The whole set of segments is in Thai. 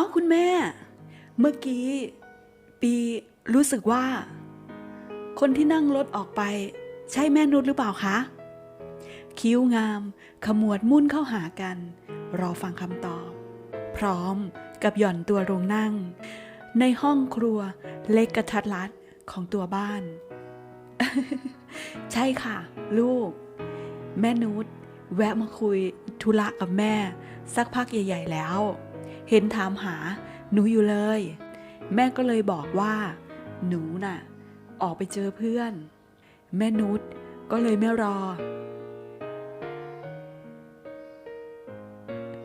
อ้าคุณแม่ เมื่อกี้ ปีรู้สึกว่า คนที่นั่งรถออกไป ใช่แม่นุชหรือเปล่าคะ คิ้วงาม ขมวดมุ่นเข้าหากัน รอฟังคำตอบ พร้อมกับหย่อนตัวลงนั่ง ในห้องครัวเล็กกระทัดรัดของตัวบ้าน ใช่ค่ะ ลูก แม่นุชแวะมาคุยธุระกับแม่ สักพักใหญ่ ๆ แล้ว เห็นถามหาหนูอยู่เลย แม่ก็เลยบอกว่า หนูน่ะ ออกไปเจอเพื่อน แม่นุชก็เลยไม่รอ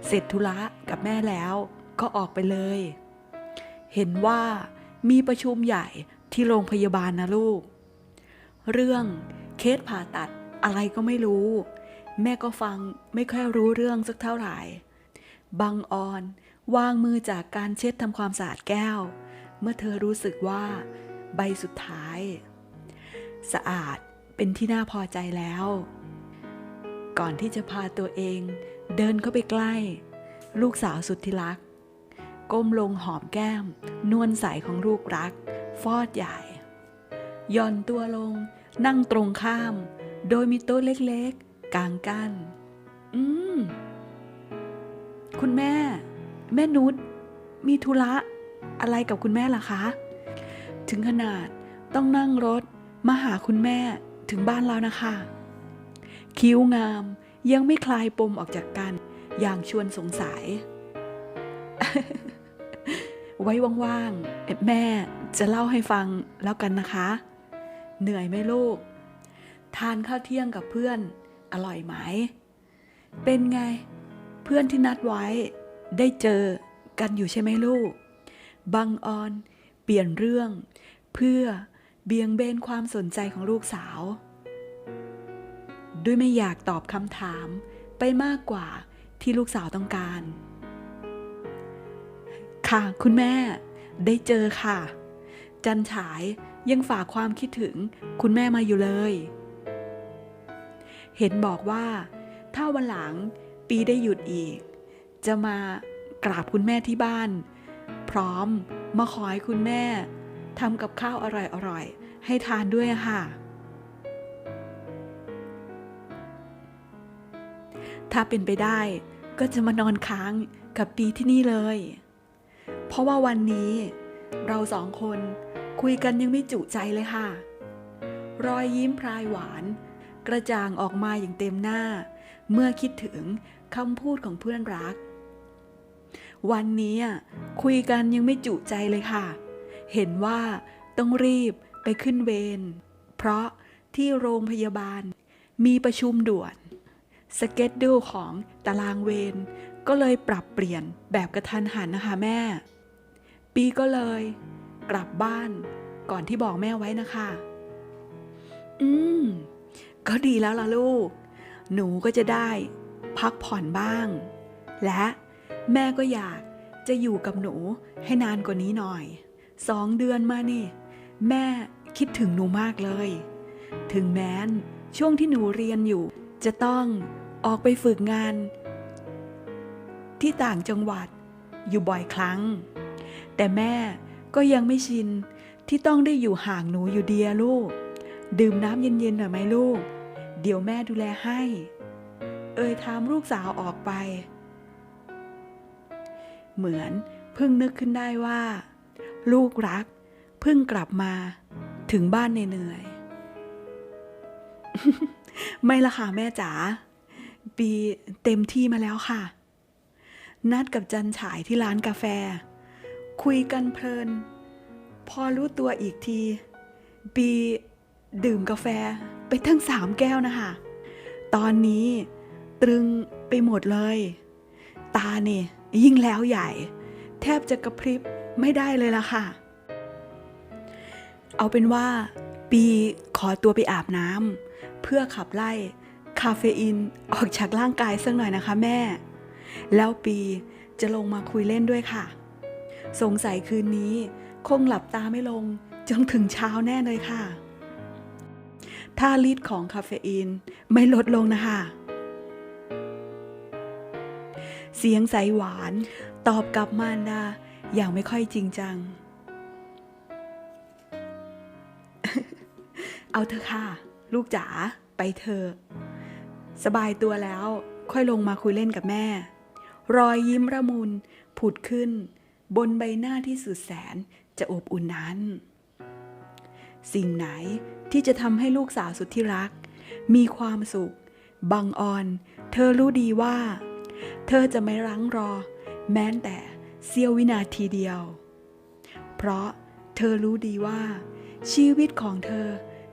เสร็จธุระกับแม่แล้วก็ออกไปเลย เห็นว่ามีประชุมใหญ่ที่โรงพยาบาลนะลูก เรื่องเคสผ่าตัดอะไรก็ไม่รู้ แม่ก็ฟังไม่ค่อยรู้เรื่องสักเท่าไหร่บังออน วางมือจากการเช็ดทำความสะอาดแก้ว เมื่อเธอรู้สึกว่า ใบสุดท้าย สะอาดเป็นที่น่าพอใจแล้ว ก่อนที่จะพาตัวเอง เดินเข้าไปใกล้ ลูกสาวสุดที่รัก ก้มลงหอมแก้ม นวลใสของลูกรัก ฟอดใหญ่ย่อนตัวลง นั่งตรงข้าม โดยมีโต๊ะเล็กๆ กลางกั้นอืม คุณแม่ แม่นุชมีธุระอะไรกับคุณแม่ล่ะคะ ถึงขนาดต้องนั่งรถมาหาคุณแม่ถึงบ้านแล้วนะคะ คิ้วงามยังไม่คลายปมออกจากกัน อย่างชวนสงสัย ไว้ว่างๆ แม่จะเล่าให้ฟังแล้วกันนะคะ เหนื่อยไหมลูก ทานข้าวเที่ยงกับเพื่อน อร่อยไหม เป็นไง เพื่อนที่นัดไว้ ได้เจอกันอยู่ใช่ไหมลูก บังออนเปลี่ยนเรื่อง เพื่อเบี่ยงเบนความสนใจของลูกสาว ด้วยไม่อยากตอบคำถามไปมากกว่าที่ลูกสาวต้องการ ค่ะคุณแม่ได้เจอค่ะ จันฉายยังฝากความคิดถึงคุณแม่มาอยู่เลย เห็นบอกว่า ถ้าวันหลังปีได้หยุดอีก จะมากราบคุณแม่ที่บ้าน พร้อมมาขอให้คุณแม่ทำกับข้าวอร่อยๆ ให้ทานด้วยค่ะ ถ้าเป็นไปได้ก็จะมานอนค้างกับปีที่นี่เลย เพราะว่าวันนี้เราสองคนคุยกันยังไม่จุใจเลยค่ะ รอยยิ้มพรายหวาน กระจ่างออกมาอย่างเต็มหน้า เมื่อคิดถึงคำพูดของเพื่อนรัก วันนี้คุยกันยังไม่จุใจเลยค่ะ เห็นว่าต้องรีบไปขึ้นเวร เพราะที่โรงพยาบาลมีประชุมด่วน สเก็ตดูของตารางเวรก็เลยปรับเปลี่ยนแบบกระทันหันนะคะแม่ ปีก็เลย กลับบ้านก่อนที่บอกแม่ไว้นะคะ อืม ก็ดีแล้วล่ะลูก หนูก็จะได้ พักผ่อนบ้าง และ แม่ก็อยากจะอยู่กับหนูให้นานกว่านี้หน่อย สองเดือนมานี่ แม่คิดถึงหนูมากเลย ถึงแม้นช่วงที่หนูเรียนอยู่ จะต้องออกไปฝึกงาน ที่ต่างจังหวัดอยู่บ่อยครั้ง แต่แม่ก็ยังไม่ชินที่ต้องได้อยู่ห่างหนูอยู่เดียลูก ดื่มน้ำเย็นๆหน่อยไหมลูก เดี๋ยวแม่ดูแลให้ เอ่ยถามลูกสาวออกไป เหมือนเพิ่งนึกขึ้นได้ว่า ลูกรักเพิ่งกลับมาถึงบ้านเหนื่อยๆไม่ละค่ะแม่จ๋าปีเต็มที่มาแล้วค่ะ นัดกับจันฉายที่ร้านกาแฟ คุยกันเพลิน พอรู้ตัวอีกที ปีดื่มกาแฟไปทั้งสามแก้วนะคะตอนนี้ตรึงไปหมดเลย ตาเนี่ย ยิ่งแล้วใหญ่ แทบจะกระพริบไม่ได้เลยล่ะค่ะ เอาเป็นว่า ปีขอตัวไปอาบน้ำเพื่อขับไล่คาเฟอีนออกจากร่างกายสักหน่อยนะคะแม่ แล้วปีจะลงมาคุยเล่นด้วยค่ะ สงสัยคืนนี้คงหลับตาไม่ลงจนถึงเช้าแน่เลยค่ะ ถ้าฤทธิ์ของคาเฟอีนไม่ลดลงนะคะ เสียงใสหวาน ตอบกลับมารดาอย่างไม่ค่อยจริงจัง เอาเถอะค่ะ ลูกจ๋าไปเถอะสบายตัวแล้วค่อยลงมาคุยเล่นกับแม่ รอยยิ้มระมุนผุดขึ้น บนใบหน้าที่สุดแสนจะอบอุ่นนั้น สิ่งไหนที่จะทำให้ลูกสาวสุดที่รัก มีความสุข บังออน เธอรู้ดีว่า เธอจะไม่รั้งรอ แม้แต่เสี้ยววินาทีเดียว เพราะเธอรู้ดีว่า ชีวิตของเธอ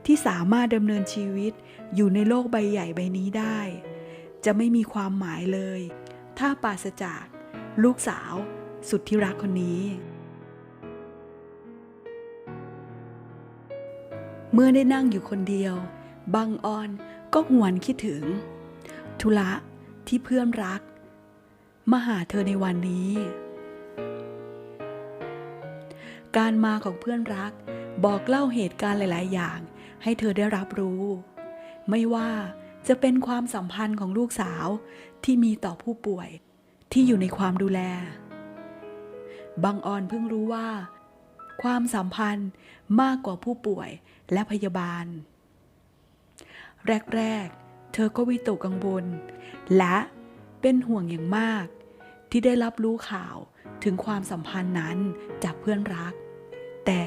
ที่สามารถดำเนินชีวิตอยู่ในโลกใบใหญ่ใบนี้ได้ จะไม่มีความหมายเลย ถ้าปราศจากลูกสาวสุดที่รักคนนี้ เมื่อได้นั่งอยู่คนเดียวบังออนก็หวนคิดถึง ธุระที่เพื่อนรัก มาหาเธอในวันนี้ การมาของเพื่อนรักบอกเล่าเหตุการณ์หลาย ๆ อย่าง ให้เธอได้รับรู้ ไม่ว่าจะเป็นความสัมพันธ์ของลูกสาวที่มีต่อผู้ป่วยที่อยู่ในความดูแล บางออนเพิ่งรู้ว่า ความสัมพันธ์มากกว่าผู้ป่วยและพยาบาล แรก ๆ เธอก็วิตกกังวลและ เป็นห่วงอย่างมาก ที่ได้รับรู้ข่าวถึงความสัมพันธ์นั้นจากเพื่อนรัก แต่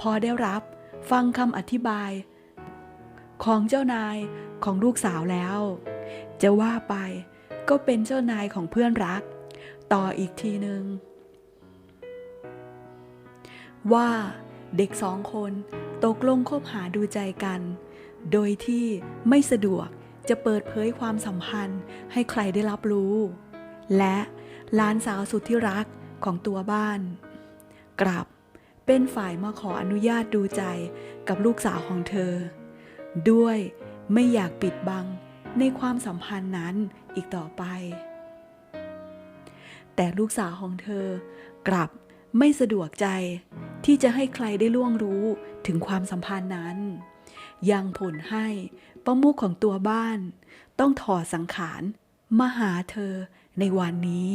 พอได้รับฟังคำอธิบาย ของเจ้านายของลูกสาวแล้ว จะว่าไปก็เป็นเจ้านายของเพื่อนรัก ต่ออีกทีหนึ่งว่าเด็กสองคนตกลงคบหาดูใจกัน โดยที่ไม่สะดวก จะเปิดเผยความสัมพันธ์ให้ใครได้รับรู้ และหลานสาวสุดที่รักของตัวบ้าน กลับเป็นฝ่ายมาขออนุญาตดูใจกับลูกสาวของเธอ ด้วยไม่อยากปิดบังในความสัมพันธ์นั้นอีกต่อไป แต่ลูกสาวของเธอกลับไม่สะดวกใจที่จะให้ใครได้ล่วงรู้ถึงความสัมพันธ์นั้น ยังผลให้ ประมุขของตัวบ้าน ต้องถอดสังขารมาหาเธอในวันนี้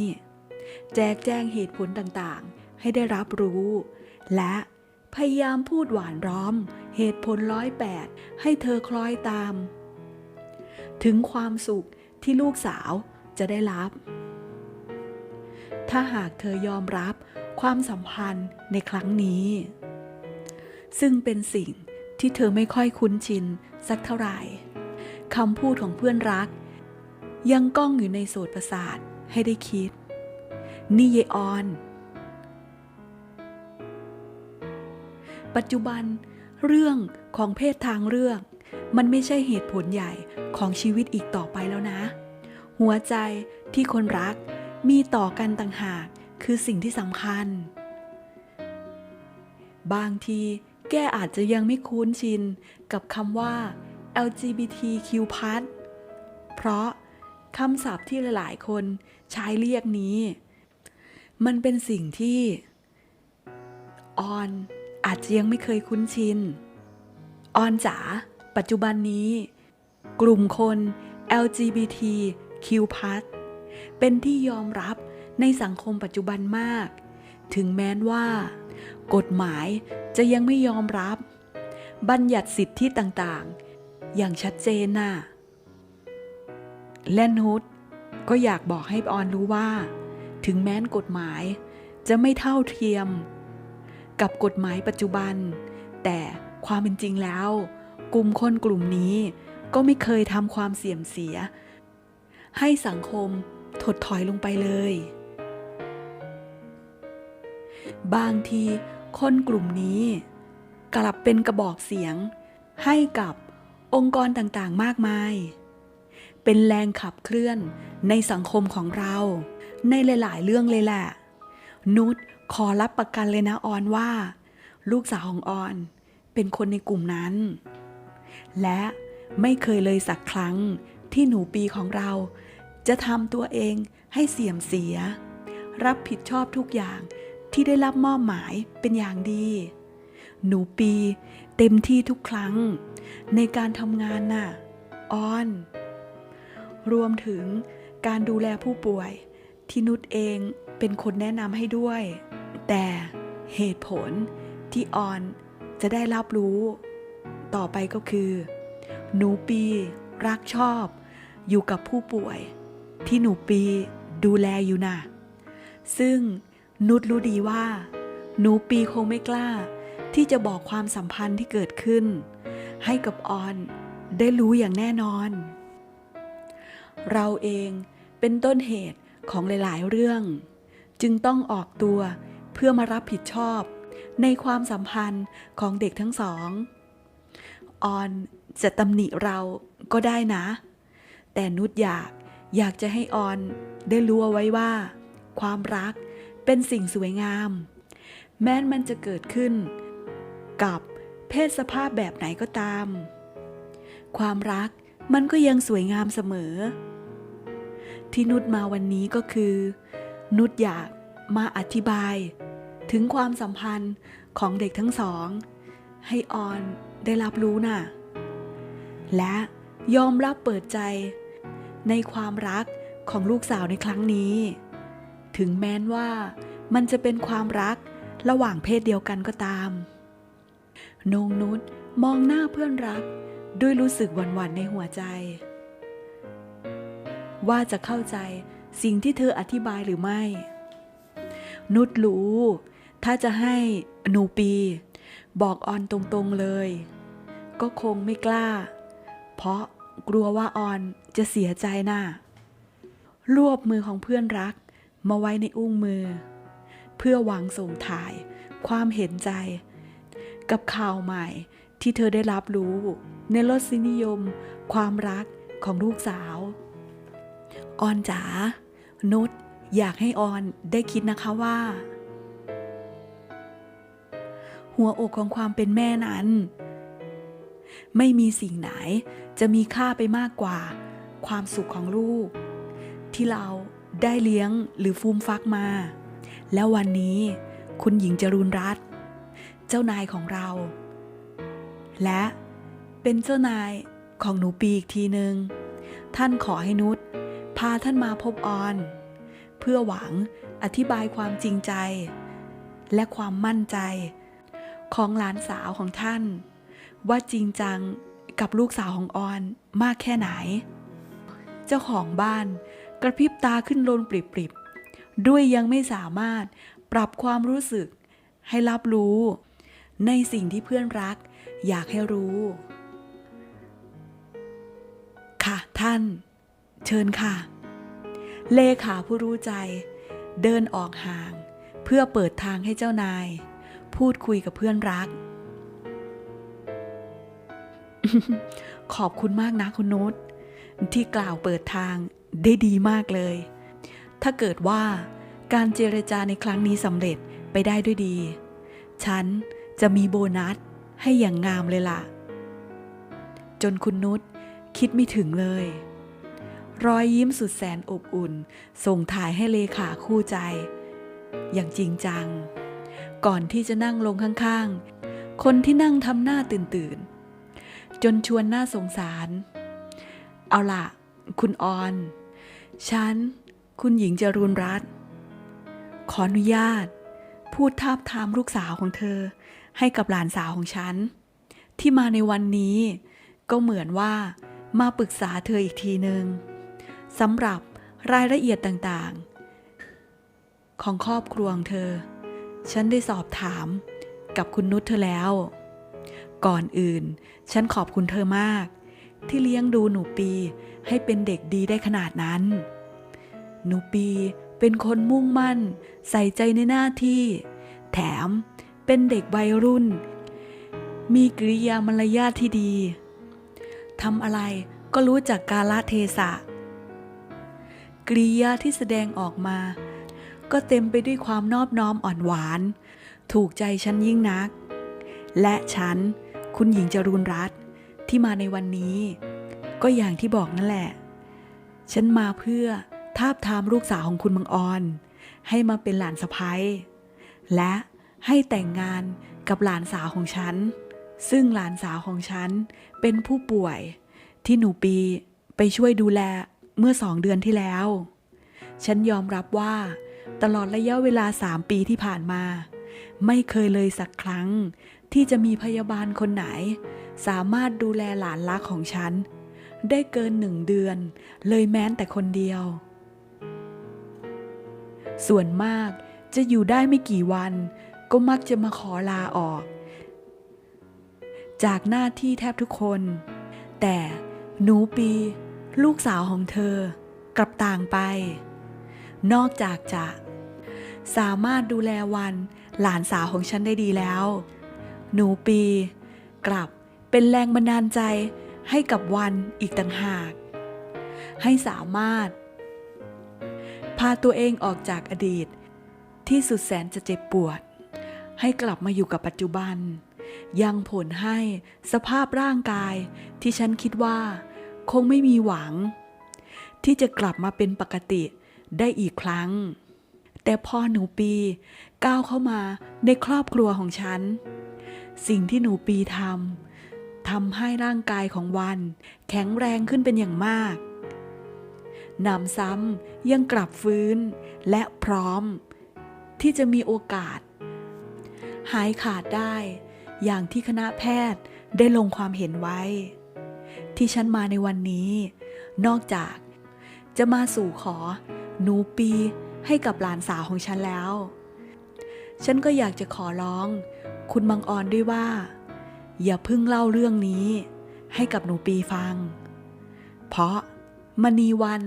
แจกแจงเหตุผลต่างๆ ให้ได้รับรู้ และพยายามพูดหวานร้อม เหตุผลร้อยแปดให้เธอคล้อยตาม ถึงความสุขที่ลูกสาวจะได้รับ ถ้าหากเธอยอมรับความสัมพันธ์ในครั้งนี้ ซึ่งเป็นสิ่ง ที่เธอไม่ค่อยคุ้นชินสักเท่าไหร่คำพูดของเพื่อนรัก ยังก้องอยู่ในโสตประสาทให้ได้คิด นี่เยออน ปัจจุบันเรื่องของเพศทางเลือก มันไม่ใช่เหตุผลใหญ่ของชีวิตอีกต่อไปแล้วนะ หัวใจที่คนรักมีต่อกันต่างหากคือสิ่งที่สำคัญ บางที แกอาจจะยังไม่คุ้นชินกับคำว่า LGBTQ+ เพราะคำศัพท์ที่หลายๆ คนใช้เรียกนี้ มันเป็นสิ่งที่ ออนอาจจะยังไม่เคยคุ้นชิน ออนจ๋าปัจจุบันนี้ กลุ่มคน LGBTQ+ เป็นที่ยอมรับในสังคมปัจจุบันมาก ถึงแม้นว่า กฎหมายจะยังไม่ยอมรับ บัญญัติสิทธิต่างๆ อย่างชัดเจนน่ะ และนุชก็อยากบอกให้ออนรู้ว่า ถึงแม้นกฎหมายจะไม่เท่าเทียม กับกฎหมายปัจจุบัน แต่ความเป็นจริงแล้ว กลุ่มคนกลุ่มนี้ก็ไม่เคยทำความเสี่ยมเสีย ให้สังคมถดถอยลงไปเลย บางทีคนกลุ่มนี้ กลับเป็นกระบอกเสียง ให้กับองค์กรต่างๆมากมาย เป็นแรงขับเคลื่อนในสังคมของเรา ในหลาย ๆ เรื่องเลยแหละ นุชขอรับประกันเลยนะออนว่า ลูกสาวของออน เป็นคนในกลุ่มนั้น และไม่เคยเลยสักครั้งที่หนูปีของเรา จะทำตัวเองให้เสียมเสีย รับผิดชอบทุกอย่าง ที่ได้รับมอบหมายเป็นอย่างดี หนูปีเต็มที่ทุกครั้ง ในการทำงานน่ะออน รวมถึงการดูแลผู้ป่วยที่นุชเองเป็นคนแนะนำให้ด้วย แต่เหตุผลที่ออนจะได้รับรู้ ต่อไปก็คือ หนูปีรักชอบอยู่กับผู้ป่วย ที่หนูปีดูแลอยู่น่ะซึ่ง นุชรู้ดีว่า หนูปีคงไม่กล้า ที่จะบอกความสัมพันธ์ที่เกิดขึ้น ให้กับออนได้รู้อย่างแน่นอน เราเองเป็นต้นเหตุของหลาย ๆ เรื่อง จึงต้องออกตัวเพื่อมารับผิดชอบในความสัมพันธ์ของเด็กทั้งสอง ออนจะตำหนิเราก็ได้นะ แต่นุชอยากอยากจะให้ออนได้รู้เอาไว้ว่า ความรัก เป็นสิ่งสวยงาม แม้นมันจะเกิดขึ้น กับเพศสภาพแบบไหนก็ตาม ความรักมันก็ยังสวยงามเสมอ ที่นุชมาวันนี้ก็คือ นุชอยากมาอธิบาย ถึงความสัมพันธ์ของเด็กทั้งสอง ให้ออนได้รับรู้น่ะ และยอมรับเปิดใจในความรักของลูกสาวในครั้งนี้ ถึงแม้นว่ามันจะเป็นความรักระหว่างเพศเดียวกันก็ตามนงนุชมองหน้าเพื่อนรัก ด้วยรู้สึกหวั่นๆในหัวใจ ว่าจะเข้าใจสิ่งที่เธออธิบายหรือไม่ นุชรู้ ถ้าจะให้หนูปี บอกออนตรงๆเลย ก็คงไม่กล้า เพราะกลัวว่าออนจะเสียใจน่ะรวบมือของเพื่อนรัก มาไว้ในอุ้งมือ เพื่อหวังส่งถ่าย ความเห็นใจ กับข่าวใหม่ที่เธอได้รับรู้ ในรสนิยม ความรักของลูกสาว ออนจ๋านุชอยากให้ออนได้คิดนะคะว่า หัวอกของความเป็นแม่นั้น ไม่มีสิ่งไหนจะมีค่าไปมากกว่า ความสุขของลูก ที่เรา ได้เลี้ยงหรือฟูมฟักมา แล้ววันนี้คุณหญิงจรุนรัตน์เจ้านายของเรา และเป็นเจ้านายของหนูปีอีกทีหนึ่งท่านขอให้นุชพาท่านมาพบออน เพื่อหวังอธิบายความจริงใจ และความมั่นใจ ของหลานสาวของท่าน ว่าจริงจังกับลูกสาวของออนมากแค่ไหน เจ้าของบ้าน กระพริบตาขึ้นลนปริบๆ ด้วยยังไม่สามารถปรับความรู้สึก ให้รับรู้ ในสิ่งที่เพื่อนรัก อยากให้รู้ ค่ะท่าน เชิญค่ะ เลขาผู้รู้ใจ เดินออกห่าง เพื่อเปิดทางให้เจ้านาย พูดคุยกับเพื่อนรัก ขอบคุณมากนะคุณนุชที่กล่าวเปิดทาง ได้ดีมากเลย ถ้าเกิดว่าการเจรจาในครั้งนี้สำเร็จไปได้ด้วยดี ฉันจะมีโบนัสให้อย่างงามเลยล่ะ จนคุณนุชคิดไม่ถึงเลย รอยยิ้มสุดแสนอบอุ่น ส่งถ่ายให้เลขาคู่ใจ อย่างจริงจัง ก่อนที่จะนั่งลงข้างๆ คนที่นั่งทำหน้าตื่นๆ จนชวนน่าสงสาร เอาล่ะ คุณออน ฉัน คุณหญิงจรูนรัตน์ขออนุญาต พูดทาบทามลูกสาวของเธอ ให้กับหลานสาวของฉัน ที่มาในวันนี้ ก็เหมือนว่ามาปรึกษาเธออีกทีหนึ่งสำหรับรายละเอียดต่างๆ ของครอบครัวของเธอ ฉันได้สอบถามกับคุณนุชเธอแล้ว ก่อนอื่น ฉันขอบคุณเธอมาก ที่เลี้ยงดูหนูปีให้เป็นเด็กดีได้ขนาดนั้น หนูปีเป็นคนมุ่งมั่น ใส่ใจในหน้าที่ แถมเป็นเด็กวัยรุ่น มีกริยามารยาทที่ดีทำอะไรก็รู้จักกาลเทศะกริยาที่แสดงออกมา ก็เต็มไปด้วยความนอบน้อมอ่อนหวาน ถูกใจฉันยิ่งนัก และฉัน คุณหญิงจรูนรัตน์ ที่มาในวันนี้ ก็อย่างที่บอกนั่นแหละ ฉันมาเพื่อทาบทามลูกสาวของคุณมังออน ให้มาเป็นหลานสะพ้ยและให้แต่งงานกับหลานสาวของฉัน ซึ่งหลานสาวของฉันเป็นผู้ป่วยที่หนูปีไปช่วยดูแลเมื่อสองเดือนที่แล้ว ฉันยอมรับว่า ตลอดระยะเวลาสามปีที่ผ่านมา ไม่เคยเลยสักครั้งที่จะมีพยาบาลคนไหน สามารถดูแลหลานรักของฉัน ได้เกินหนึ่งเดือน เลยแม้แต่คนเดียว ส่วนมากจะอยู่ได้ไม่กี่วัน ก็มักจะมาขอลาออก จากหน้าที่แทบทุกคน แต่หนูปี ลูกสาวของเธอกลับต่างไป นอกจากจะสามารถดูแลวันหลานสาวของฉันได้ดีแล้ว หนูปีกลับ เป็นแรงบันดาลใจให้กับวันอีกต่างหาก ให้สามารถ พาตัวเองออกจากอดีต ที่สุดแสนจะเจ็บปวด ให้กลับมาอยู่กับปัจจุบัน ยังผลให้สภาพร่างกายที่ฉันคิดว่า คงไม่มีหวัง ที่จะกลับมาเป็นปกติได้อีกครั้ง แต่พอหนูปีก้าวเข้ามาในครอบครัวของฉัน สิ่งที่หนูปีทำ ทำให้ร่างกายของวัน แข็งแรงขึ้นเป็นอย่างมากนำซ้ำยังกลับฟื้นและพร้อม ที่จะมีโอกาส หายขาดได้ อย่างที่คณะแพทย์ได้ลงความเห็นไว้ ที่ฉันมาในวันนี้ นอกจากจะมาสู่ขอหนูปีให้กับหลานสาวของฉันแล้ว ฉันก็อยากจะขอร้อง คุณบังออนด้วยว่า อย่าเพิ่งเล่าเรื่องนี้ ให้กับหนูปีฟัง เพราะมณีวัน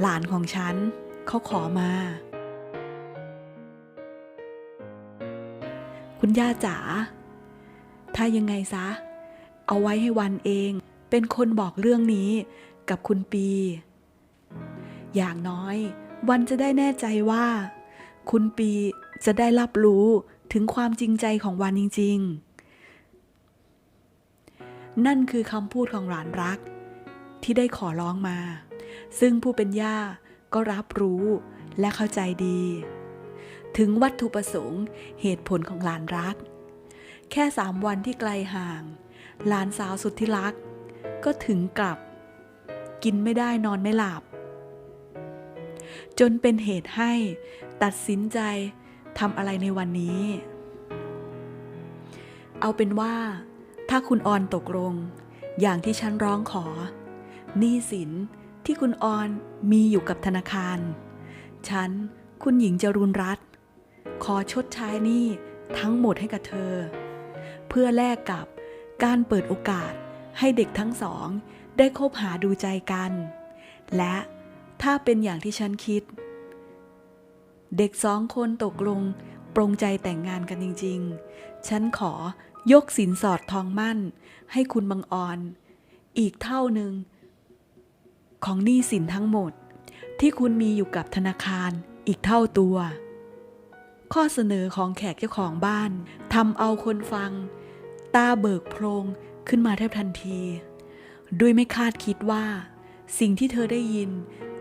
หลานของฉันเขาขอมา คุณย่าจ๋า ถ้ายังไงซะ เอาไว้ให้วันเอง เป็นคนบอกเรื่องนี้กับคุณปี อย่างน้อย วันจะได้แน่ใจว่า คุณปีจะได้รับรู้ถึงความจริงใจของวันจริง ๆ นั่นคือคำพูดของหลานรัก ที่ได้ขอร้องมา ซึ่งผู้เป็นย่าก็รับรู้และเข้าใจดี ถึงวัตถุประสงค์เหตุผลของหลานรัก แค่สามวันที่ไกลห่าง หลานสาวสุดที่รัก ก็ถึงกลับ กินไม่ได้นอนไม่หลับ จนเป็นเหตุให้ตัดสินใจทำอะไรในวันนี้ เอาเป็นว่า ถ้าคุณออนตกลง อย่างที่ฉันร้องขอหนี้สินที่คุณออนมีอยู่กับธนาคาร ฉัน คุณหญิงจรุนรัตน์ขอชดใช้หนี้ทั้งหมดให้กับเธอ เพื่อแลกกับการเปิดโอกาสให้เด็กทั้งสอง ได้คบหาดูใจกัน และถ้าเป็นอย่างที่ฉันคิด เด็กสองคนตกลงปรงใจแต่งงานกันจริง ๆ ฉันขอ ยกสินสอดทองมั่น ให้คุณบังออน อีกเท่าหนึ่ง ของหนี้สินทั้งหมด ที่คุณมีอยู่กับธนาคารอีกเท่าตัว ข้อเสนอของแขกเจ้าของบ้านทำเอาคนฟัง ตาเบิกโพรงขึ้นมาแทบทันที ด้วยไม่คาดคิดว่า สิ่งที่เธอได้ยิน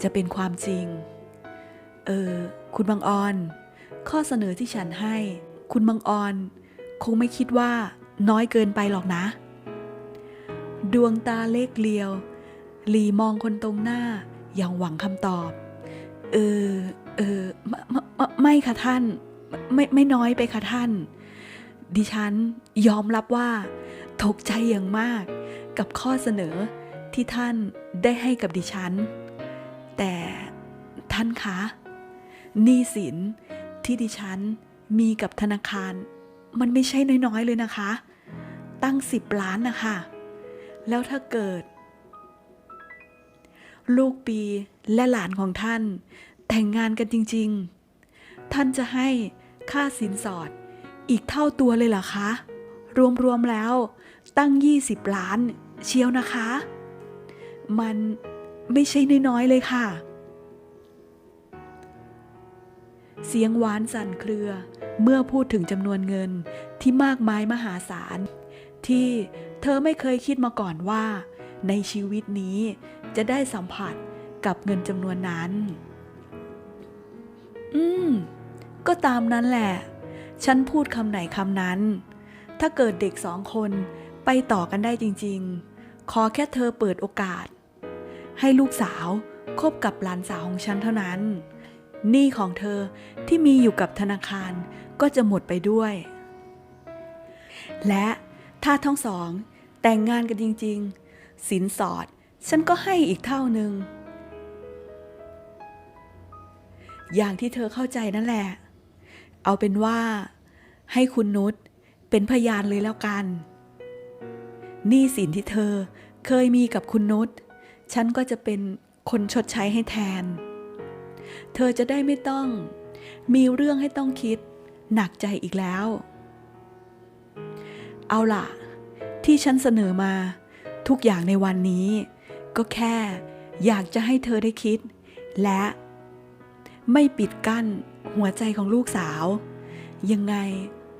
จะเป็นความจริง เออ คุณบางออน ข้อเสนอที่ฉันให้ คุณบางออน คงไม่คิดว่าน้อยเกินไปหรอกนะ ดวงตาเล็กเลียว หลีมองคนตรงหน้าอย่างหวังคำตอบ เออ เออไม่ไม่ไม่ค่ะท่าน ไม่ไม่น้อยไปค่ะท่าน ดิฉันยอมรับว่าตกใจอย่างมากกับข้อเสนอที่ท่านได้ให้กับดิฉัน แต่ท่านคะหนี้สินที่ดิฉันมีกับธนาคาร มันไม่ใช่น้อยๆเลยนะคะ ตั้งสิบล้านนะคะ แล้วถ้าเกิด ลูกปีและหลานของท่าน แต่งงานกันจริง ๆ ท่านจะให้ค่าสินสอดอีกเท่าตัวเลยเหรอคะ รวม ๆ แล้วตั้ง 20 ล้านเชียวนะคะ มันไม่ใช่น้อยๆเลยค่ะ เสียงหวานสั่นเครือ เมื่อพูดถึงจำนวนเงินที่มากมายมหาศาล ที่เธอไม่เคยคิดมาก่อนว่า ในชีวิตนี้จะได้สัมผัสกับเงินจำนวนนั้น อืม ก็ตามนั้นแหละ ฉันพูดคำไหนคำนั้น ถ้าเกิดเด็กสองคนไปต่อกันได้จริง ๆ ขอแค่เธอเปิดโอกาส ให้ลูกสาวคบกับหลานสาวของฉันเท่านั้น หนี้ของเธอที่มีอยู่กับธนาคารก็จะหมดไปด้วย และถ้าทั้งสอง แต่งงานกันจริง ๆ สินสอดฉันก็ให้อีกเท่านึง อย่างที่เธอเข้าใจนั่นแหละ เอาเป็นว่า ให้คุณนุชเป็นพยานเลยแล้วกัน หนี้สินที่เธอเคยมีกับคุณนุชฉันก็จะเป็นคนชดใช้ให้แทน เธอจะได้ไม่ต้อง มีเรื่องให้ต้องคิด หนักใจอีกแล้ว เอาล่ะ ที่ฉันเสนอมา ทุกอย่างในวันนี้ ก็แค่ อยากจะให้เธอได้คิด และ ไม่ปิดกั้นหัวใจของลูกสาว ยังไง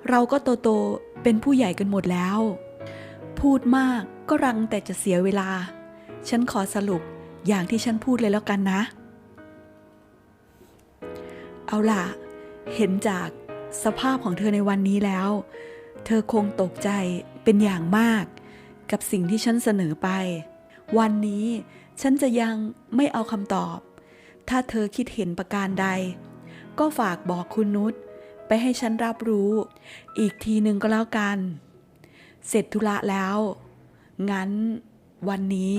เราก็โตโตๆเป็นผู้ใหญ่กันหมดแล้ว พูดมากก็รังแต่จะเสียเวลา ฉันขอสรุปอย่างที่ฉันพูดเลยแล้วกันนะ เอาล่ะ เห็นจากสภาพของเธอในวันนี้แล้ว เธอคงตกใจเป็นอย่างมาก กับสิ่งที่ฉันเสนอไป วันนี้ฉันจะยังไม่เอาคำตอบ ถ้าเธอคิดเห็นประการใด ก็ฝากบอกคุณนุชไปให้ฉันรับรู้ อีกทีหนึ่งก็แล้วกัน เสร็จธุระแล้ว งั้นวันนี้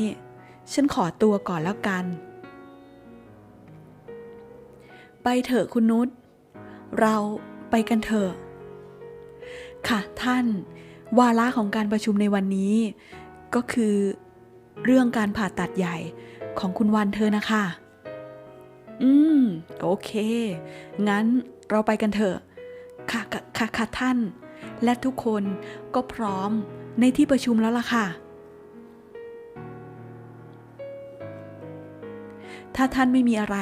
ฉันขอตัวก่อนแล้วกัน ไปเถอะคุณนุช เราไปกันเถอะ ค่ะท่าน วาระของการประชุมในวันนี้ ก็คือเรื่องการผ่าตัดใหญ่ของคุณวันเธอนะคะ อืม โอเค งั้นเราไปกันเถอะ ค่ะค่ะค่ะค่ะท่าน และทุกคนก็พร้อมในที่ประชุมแล้วล่ะค่ะถ้าท่านไม่มีอะไร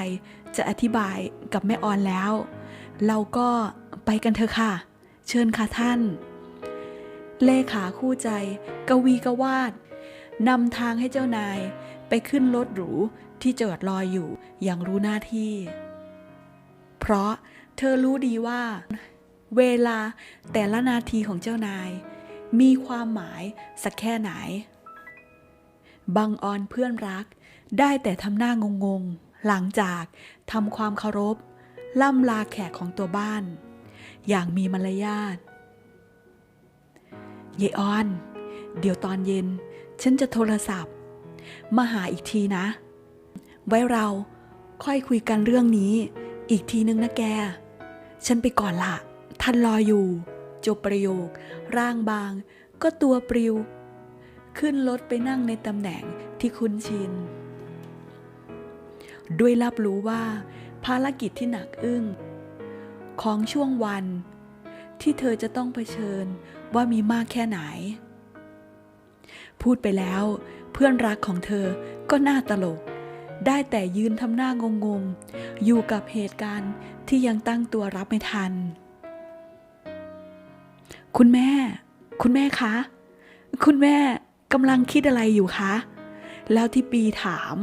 จะอธิบายกับแม่ออนแล้ว เราก็ไปกันเถอะค่ะ เชิญค่ะท่าน เลขาคู่ใจ กวีกวาดนำทางให้เจ้านายไปขึ้นรถหรูที่จอดรอยอยู่อย่างรู้หน้าที่ เพราะเธอรู้ดีว่า เวลาแต่ละนาทีของเจ้านาย มีความหมายสักแค่ไหน บังออนเพื่อนรักได้แต่ทำหน้างงๆ หลังจากทำความเคารพ ล่ำลาแขกของตัวบ้าน อย่างมีมารยาทเยออน เดี๋ยวตอนเย็น ฉันจะโทรศัพท์ มาหาอีกทีนะ ไว้เราค่อยคุยกันเรื่องนี้ อีกทีนึงนะแก ฉันไปก่อนละท่านรออยู่ จบประโยค ร่างบาง ก็ตัวปลิว ขึ้นรถไปนั่งในตำแหน่งที่คุ้นชิน ด้วยรับรู้ว่าภารกิจที่หนักอึ้ง ของช่วงวัน ที่เธอจะต้องเผชิญว่ามีมากแค่ไหน พูดไปแล้วเพื่อนรักของเธอก็น่าตลก ได้แต่ยืนทำหน้างงๆอยู่กับเหตุการณ์ที่ยังตั้งตัวรับไม่ทัน คุณแม่ คุณแม่คะ คุณแม่กำลังคิดอะไรอยู่คะ แล้วที่ปีถาม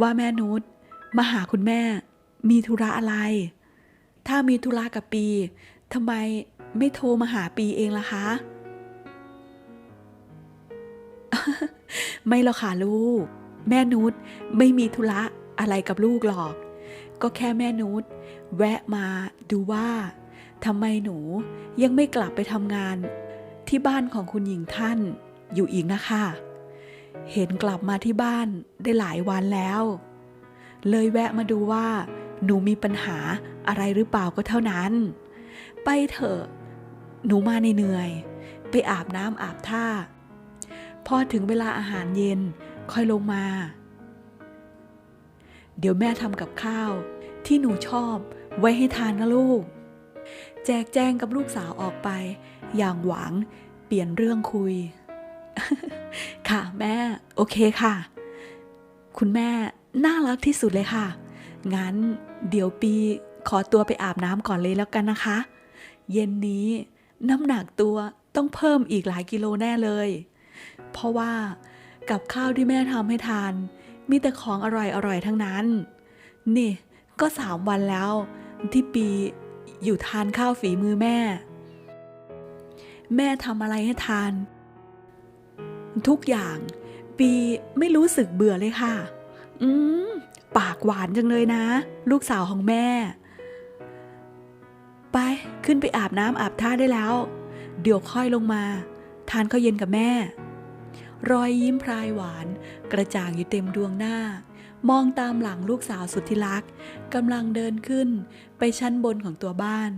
ว่าแม่นุช มาหาคุณแม่ มีธุระอะไร ถ้ามีธุระกับปีทำไมไม่โทรมาหาปีเองล่ะคะ ไม่หรอกค่ะลูก แม่นุชไม่มีธุระอะไรกับลูกหรอก ก็แค่แม่นุชแวะมาดูว่าทำไมหนูยังไม่กลับไปทำงานที่บ้านของคุณหญิงท่านอยู่อีกนะคะ เห็นกลับมาที่บ้านได้หลายวันแล้ว เลยแวะมาดูว่า หนูมีปัญหาอะไรหรือเปล่าก็เท่านั้น ไปเถอะ หนูมาเหนื่อย ไปอาบน้ำอาบท่า พอถึงเวลาอาหารเย็นค่อยลงมา เดี๋ยวแม่ทำกับข้าว ที่หนูชอบไว้ให้ทานนะลูก แจกแจงกับลูกสาวออกไป อย่างหวังเปลี่ยนเรื่องคุย ค่ะแม่ โอเคค่ะ คุณแม่ น่ารักที่สุดเลยค่ะ งั้นเดี๋ยวปีขอตัวไปอาบน้ำก่อนเลยแล้วกันนะคะ เย็นนี้น้ำหนักตัวต้องเพิ่มอีกหลายกิโลแน่เลย เพราะว่ากับข้าวที่แม่ทำให้ทาน มีแต่ของอร่อยๆทั้งนั้น นี่ก็สามวันแล้ว ที่ปีอยู่ทานข้าวฝีมือแม่ แม่ทำอะไรให้ทาน ทุกอย่างปีไม่รู้สึกเบื่อเลยค่ะ อืม ปากหวานจังเลยนะ ลูกสาวของแม่ ไปขึ้นไปอาบน้ำอาบท่าได้แล้ว เดี๋ยวค่อยลงมา ทานข้าวเย็นกับแม่ รอยยิ้มพรายหวาน กระจ่างอยู่เต็มดวงหน้า มองตามหลังลูกสาวสุดที่รักกำลังเดินขึ้นไปชั้นบนของตัวบ้าน